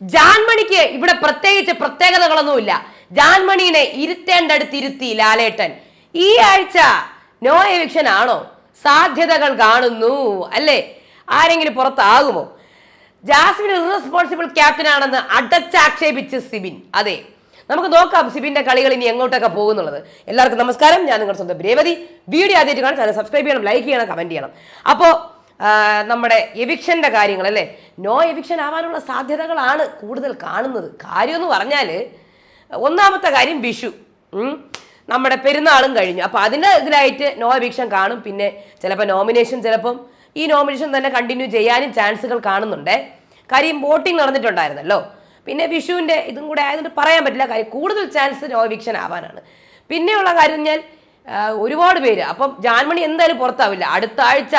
ജാൻമണിക്ക് ഇവിടെ പ്രത്യേകിച്ച് പ്രത്യേകതകളൊന്നുമില്ല. ജാൻമണീനെ ഇരുത്തേണ്ടടുത്ത് ഇരുത്തി ലാലേട്ടൻ. ഈ ആഴ്ച നോ എവിക്ഷൻ ആണോ? സാധ്യതകൾ കാണുന്നു അല്ലേ? ആരെങ്കിലും പുറത്താകുമോ? ജാസ്മിൻ ഇറസ്പോൺസിബിൾ ക്യാപ്റ്റൻ ആണെന്ന് അടച്ചാക്ഷേപിച്ച് സിബിൻ. അതെ. നമുക്ക് നോക്കാം സിബിന്റെ കളികൾ ഇനി എങ്ങോട്ടൊക്കെ പോകുന്നുള്ളത്. എല്ലാവർക്കും നമസ്കാരം. ഞാൻ നിങ്ങളുടെ സ്വന്തം രേവതി. വീഡിയോ ആദ്യമായിട്ട് കാണാൻ ചാനൽ സബ്സ്ക്രൈബ് ചെയ്യണം ലൈക്ക് ചെയ്യണം കമന്റ് ചെയ്യണം. അപ്പോൾ നമ്മുടെ എവിക്ഷന്റെ കാര്യങ്ങൾ അല്ലേ നോ എവിക്ഷൻ ആവാനുള്ള സാധ്യതകളാണ് കൂടുതൽ കാണുന്നത്. കാര്യമെന്ന് പറഞ്ഞാൽ ഒന്നാമത്തെ കാര്യം വിഷു. നമ്മുടെ പെരുന്നാളും കഴിഞ്ഞു. അപ്പോൾ അതിന്റെ ഇതിലായിട്ട് നോ എവിക്ഷൻ കാണും. പിന്നെ ചിലപ്പോൾ നോമിനേഷൻ ചിലപ്പം ഈ നോമിനേഷൻ തന്നെ കണ്ടിന്യൂ ചെയ്യാനും ചാൻസുകൾ കാണുന്നുണ്ട്. കാര്യം വോട്ടിംഗ് നടന്നിട്ടുണ്ടായിരുന്നല്ലോ. പിന്നെ വിഷുവിന്റെ ഇതും കൂടെ ആയതുകൊണ്ട് പറയാൻ പറ്റില്ല. കാര്യം കൂടുതൽ ചാൻസ് നോ എവിക്ഷൻ ആവാനാണ്. പിന്നെയുള്ള കാര്യം ഞാൻ ഒരുപാട് പേര്. അപ്പം ജാൻമണി എന്തായാലും പുറത്താവില്ല. അടുത്ത ആഴ്ച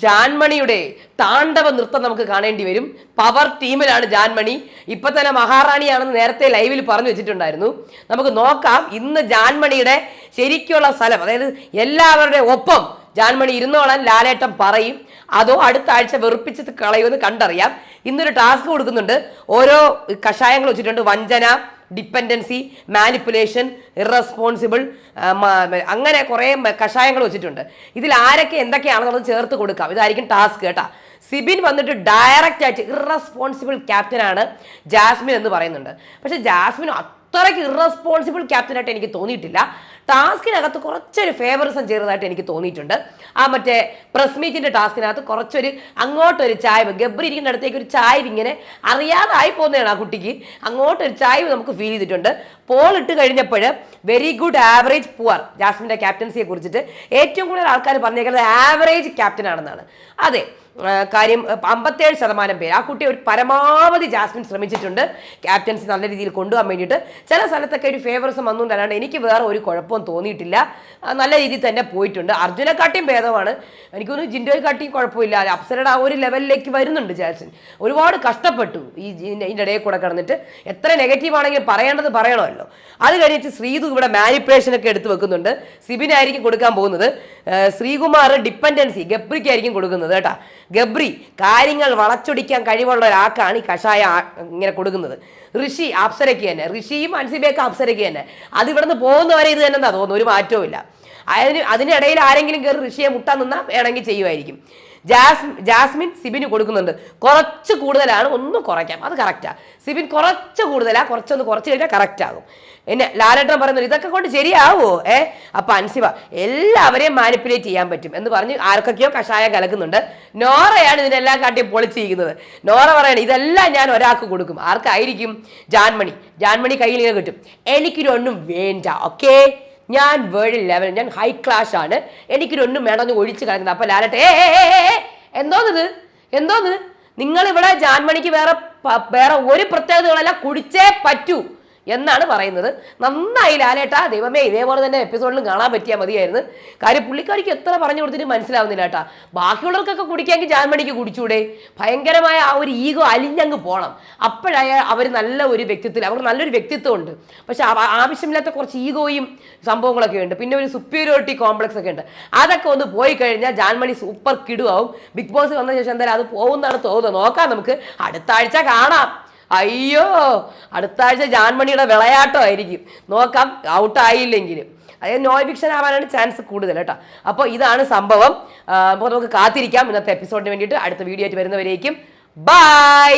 ജാൻമണിയുടെ താണ്ഡവ നൃത്തം നമുക്ക് കാണേണ്ടി വരും. പവർ ടീമിലാണ് ജാൻമണി. ഇപ്പൊ തന്നെ മഹാറാണിയാണെന്ന് നേരത്തെ ലൈവിൽ പറഞ്ഞു വെച്ചിട്ടുണ്ടായിരുന്നു. നമുക്ക് നോക്കാം ഇന്ന് ജാൻമണിയുടെ ശരിക്കുള്ള സ്ഥലം അതായത് എല്ലാവരുടെ ഒപ്പം ജാൻമണി ഇരുന്നോളാൻ ലാലേട്ടൻ പറയും. അതോ അടുത്ത ആഴ്ച വെറുപ്പിച്ച് കളയുമെന്ന് കണ്ടറിയാം. ഇന്നൊരു ടാസ്ക് കൊടുക്കുന്നുണ്ട്. ഓരോ കഷായങ്ങൾ വെച്ചിട്ടുണ്ട്. വഞ്ചന ഡിപ്പെൻഡൻസി മാനിപ്പുലേഷൻ ഇറസ്പോൺസിബിൾ അങ്ങനെ കുറേ കഷായങ്ങൾ വെച്ചിട്ടുണ്ട്. ഇതിൽ ആരൊക്കെ എന്തൊക്കെയാണെന്നുള്ളത് ചേർത്ത് കൊടുക്കാം. ഇതായിരിക്കും ടാസ്ക് കേട്ടാ. സിബിൻ വന്നിട്ട് ഡയറക്റ്റ് ആയിട്ട് ഇറസ്പോൺസിബിൾ ക്യാപ്റ്റനാണ് ജാസ്മിൻ എന്ന് പറയുന്നുണ്ട്. പക്ഷെ ജാസ്മിൻ അത്രയ്ക്ക് ഇറസ്പോൺസിബിൾ ക്യാപ്റ്റനായിട്ട് എനിക്ക് തോന്നിയിട്ടില്ല. ടാസ്കിനകത്ത് കുറച്ചൊരു ഫേവറിസം ചേർന്നതായിട്ട് എനിക്ക് തോന്നിയിട്ടുണ്ട്. ആ മറ്റേ പ്രസ് മീറ്റിന്റെ ടാസ്കിനകത്ത് കുറച്ചൊരു അങ്ങോട്ടൊരു ചായ്വ് ഗബ്രി ഇരിക്കുന്ന അടുത്തേക്ക് ഒരു ചായ്വ് ഇങ്ങനെ അറിയാതായി പോകുന്നതാണ് ആ കുട്ടിക്ക്. അങ്ങോട്ടൊരു ചായ്വ് നമുക്ക് ഫീൽ ചെയ്തിട്ടുണ്ട്. പോൾ ഇട്ട് കഴിഞ്ഞപ്പോൾ വെരി ഗുഡ് ആവറേജ് പുവർ ജാസ്മിന്റെ ക്യാപ്റ്റൻസിയെ കുറിച്ചിട്ട് ഏറ്റവും കൂടുതൽ ആൾക്കാർ പറഞ്ഞേക്കുന്നത് ആവറേജ് ക്യാപ്റ്റൻ ആണെന്നാണ്. അതെ കാര്യം അമ്പത്തേഴ് ശതമാനം പേര്. ആ കുട്ടി ഒരു പരമാവധി ജാസ്മിൻ ശ്രമിച്ചിട്ടുണ്ട്. ക്യാപ്റ്റൻസി നല്ല രീതിയിൽ കൊണ്ടുപോകാൻ വേണ്ടിയിട്ട്. ചില സ്ഥലത്തൊക്കെ ഒരു ഫേവറിസം വന്നുകൊണ്ടല്ലാണ്ട് എനിക്ക് വേറെ ഒരു കുഴപ്പവും തോന്നിയിട്ടില്ല. നല്ല രീതിയിൽ തന്നെ പോയിട്ടുണ്ട്. അർജുനെക്കാട്ടിയും ഭേദമാണ്. എനിക്കൊന്നും ജിൻഡോയെക്കാട്ടിയും കുഴപ്പമില്ല. അപ്സരയുടെ ആ ഒരു ലെവലിലേക്ക് വരുന്നുണ്ട് ജാസ്മിൻ. ഒരുപാട് കഷ്ടപ്പെട്ടു ഈ ഇതിന്റെ ഇടയിൽ കൂടെ കിടന്നിട്ട്. എത്ര നെഗറ്റീവ് ആണെങ്കിലും പറയേണ്ടത് പറയണമല്ലോ. അത് കഴിഞ്ഞിട്ട് ശ്രീതു ഇവിടെ മാനിപ്പുലേഷൻ ഒക്കെ എടുത്ത് വെക്കുന്നുണ്ട്. സിബിനായിരിക്കും കൊടുക്കാൻ പോകുന്നത്. ശ്രീകുമാർ ഡിപ്പെൻഡൻസി ഗബ്രിക്കായിരിക്കും കൊടുക്കുന്നത് കേട്ടാ. ഗബ്രി കാര്യങ്ങൾ വളച്ചൊടിക്കാൻ കഴിവുള്ള ഒരാൾക്കാണ് ഈ കഷായ ഇങ്ങനെ കൊടുക്കുന്നത്. ഋഷി അപ്സരയ്ക്ക് തന്നെ. ഋഷിയും അൻസിബയൊക്കെ അപ്സരയ്ക്ക് തന്നെ. അത് ഇവിടുന്ന് പോകുന്നവരെ ഇത് തന്നെ എന്താ തോന്നുന്നു ഒരു മാറ്റവും ഇല്ല. അതിന് അതിനിടയിൽ ആരെങ്കിലും കയറി ഋഷിയെ മുട്ടാൻ നിന്നാൽ വേണമെങ്കിൽ ചെയ്യുമായിരിക്കും. ജാസ് ജാസ്മിൻ സിബിന് കൊടുക്കുന്നുണ്ട്. കുറച്ച് കൂടുതലാണ് ഒന്ന് കുറയ്ക്കാം. അത് കറക്റ്റാ സിബിൻ കുറച്ച് കൂടുതലാണ് കുറച്ചൊന്ന് കുറച്ച് കഴിഞ്ഞാൽ കറക്റ്റ് ആകും. എന്നെ ലാലേട്ടൻ പറയുന്നത് ഇതൊക്കെ കൊണ്ട് ശരിയാവോ? ഏ? അപ്പൊ അൻസിബ എല്ലാവരെയും മാനിപ്പുലേറ്റ് ചെയ്യാൻ പറ്റും. എന്ന് പറഞ്ഞ് ആർക്കൊക്കെയോ കഷായം കലക്കുന്നുണ്ട്. നോറയാണ് ഇതിനെല്ലാം കാട്ടി പൊളിച്ചിരിക്കുന്നത്. നോറ പറയണേ ഇതെല്ലാം ഞാൻ ഒരാൾക്ക് കൊടുക്കും. ആർക്കായിരിക്കും? ജാൻമണി. ജാൻമണി കയ്യിൽ ഇങ്ങനെ കിട്ടും. എനിക്കിതൊന്നും വേണ്ട ഓക്കേ? ഞാൻ വേൾഡ് ലെവൽ ഞാൻ ഹൈ ക്ലാസ് ആണ്. എനിക്കിതൊന്നും വേണമെന്ന് ഒഴിച്ച് കളയുന്നത് അപ്പൊ ലാലട്ടെ എന്തോന്നിത്? എന്തോന്ന്? നിങ്ങൾ ഇവിടെ ജാൻമണിക്ക് വേറെ വേറെ ഒരു പ്രത്യേകതകളല്ല കുടിച്ചേ പറ്റൂ. എന്നാണ് പറയുന്നത്. നന്നായി ലാലേട്ടാ ദൈവമേ ഇതേപോലെ തന്നെ എപ്പിസോഡിലും കാണാൻ പറ്റിയാൽ മതിയായിരുന്നു. കാര്യം പുള്ളിക്കാരിക്ക് എത്ര പറഞ്ഞു കൊടുത്തിട്ട് മനസ്സിലാവുന്നില്ല കേട്ടാ. ബാക്കിയുള്ളവർക്കൊക്കെ കുടിക്കാമെങ്കിൽ ജാൻമണിക്ക് കുടിച്ചൂടെ? ഭയങ്കരമായ ആ ഒരു ഈഗോ അലിഞ്ഞങ്ങ് പോകണം അപ്പോഴായ അവർ നല്ല ഒരു വ്യക്തിത്വത്തിൽ അവർക്ക് നല്ലൊരു വ്യക്തിത്വമുണ്ട്. പക്ഷെ ആവശ്യമില്ലാത്ത കുറച്ച് ഈഗോയും സംഭവങ്ങളൊക്കെ ഉണ്ട്. പിന്നെ ഒരു സുപ്പീരിയോറിറ്റി കോംപ്ലക്സ് ഒക്കെ ഉണ്ട്. അതൊക്കെ ഒന്ന് പോയി കഴിഞ്ഞാൽ ജാൻമണി സൂപ്പർ കിടുവാവും. ബിഗ് ബോസ് വന്ന ശേഷം എന്തായാലും അത് പോകുന്നതാണ് തോന്നുന്നത്. നോക്കാം നമുക്ക്. അടുത്ത ആഴ്ച കാണാം. അയ്യോ അടുത്ത ആഴ്ച ജാൻമണിയുടെ വിളയാട്ടമായിരിക്കും. നോക്കാം ഔട്ടായില്ലെങ്കിലും അതായത് നോ എവിക്ഷൻ ആവാനാണ് ചാൻസ് കൂടുതൽ കേട്ടോ. അപ്പോൾ ഇതാണ് സംഭവം. അപ്പോൾ നമുക്ക് കാത്തിരിക്കാം ഇന്നത്തെ എപ്പിസോഡിന് വേണ്ടിയിട്ട്. അടുത്ത വീഡിയോ ആയിട്ട് വരുന്നവരേക്കും. ബൈ